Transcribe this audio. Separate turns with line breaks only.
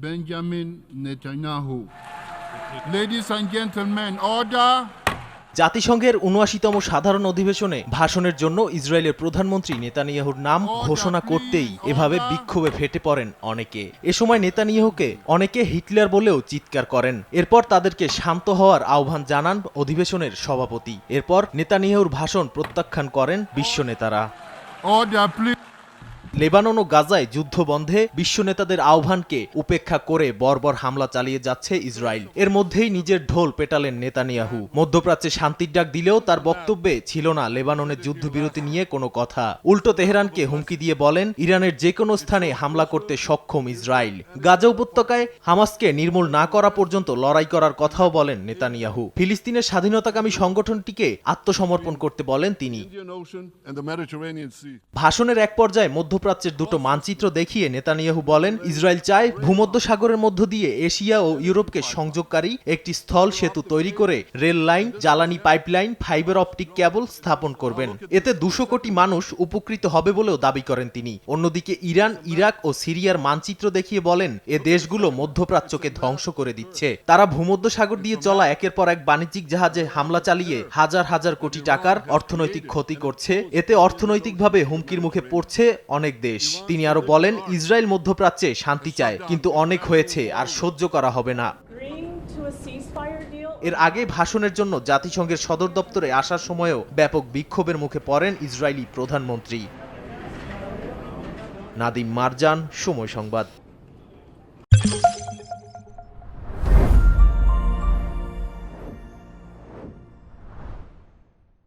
Benjamin Netanyahu. Ladies and gentlemen, order.
জাতিসংঘের উনআশিতম সাধারণ অধিবেশনে ভাষণের জন্য ইসরায়েলের প্রধানমন্ত্রী নেতানিয়াহুর নাম ঘোষণা করতেই এভাবে বিক্ষোভে ফেটে পড়েন অনেকে এ সময় নেতানিয়াহুকে অনেকে হিটলার বলেও চিৎকার করেন এরপর তাদেরকে শান্ত হওয়ার আহ্বান জানান অধিবেশনের সভাপতি এরপর নেতানিয়াহুর ভাষণ প্রত্যাখ্যান করেন বিশ্ব নেতারা. লেবানন ও গাজায় যুদ্ধ বন্ধে বিশ্ব নেতাদের আহ্বানকে উপেক্ষা করে বর্বর হামলা চালিয়ে যাচ্ছে ইসরায়েল। এর মধ্যেই নিজের ঢোল পেটালেন নেতানিয়াহু। মধ্যপ্রাচ্যে শান্তির ডাক দিলেও তার বক্তব্যে ছিল না লেবাননের যুদ্ধবিরতি নিয়ে কোনো কথা। উল্টো তেহরানকে হুমকি দিয়ে বলেন, ইরানের যে কোনো স্থানে হামলা করতে সক্ষম ইসরায়েল। গাজা উপত্যকায় হামাসকে নির্মূল না করা পর্যন্ত লড়াই করার কথাও বলেন নেতানিয়াহু। ফিলিস্তিনের স্বাধীনতাকামী সংগঠনটিকে আত্মসমর্পণ করতে বলেন তিনি. ভাষণের এক পর্যায়ে মধ্যপ্রাচ্যের দুটো মানচিত্র দেখিয়ে নেতানিয়াহু বলেন, ইসরায়েল চায় ভূমধ্য সাগরের মধ্য দিয়ে এশিয়া ও ইউরোপকে সংযোগকারী একটি স্থল সেতু তৈরি করে রেল লাইন, জ্বালানি পাইপলাইন, ফাইবার অপটিক কেবল স্থাপন করবেন। এতে দুশো কোটি মানুষ উপকৃত হবে বলেও দাবি করেন তিনি। অন্যদিকে ইরান, ইরাক ও সিরিয়ার মানচিত্র দেখিয়ে বলেন, এ দেশগুলো মধ্যপ্রাচ্যকে ধ্বংস করে দিচ্ছে। তারা ভূমধ্য সাগর দিয়ে চলা একের পর এক বাণিজ্যিক জাহাজে হামলা চালিয়ে হাজার হাজার কোটি টাকার অর্থনৈতিক ক্ষতি করছে। এতে অর্থনৈতিকভাবে হুমকির মুখে পড়ছে অনেক দেশ। তিনি আরও বলেন, ইসরায়েল মধ্যপ্রাচ্যে শান্তি চায়, কিন্তু অনেক হয়েছে আর সহ্য করা হবে না। এর আগে ভাষণের জন্য জাতিসংঘের সদর দপ্তরে আসার সময়ও ব্যাপক বিক্ষোভের মুখে পড়েন ইসরায়েলি প্রধানমন্ত্রী। নাদিম মারজান, সময় সংবাদ।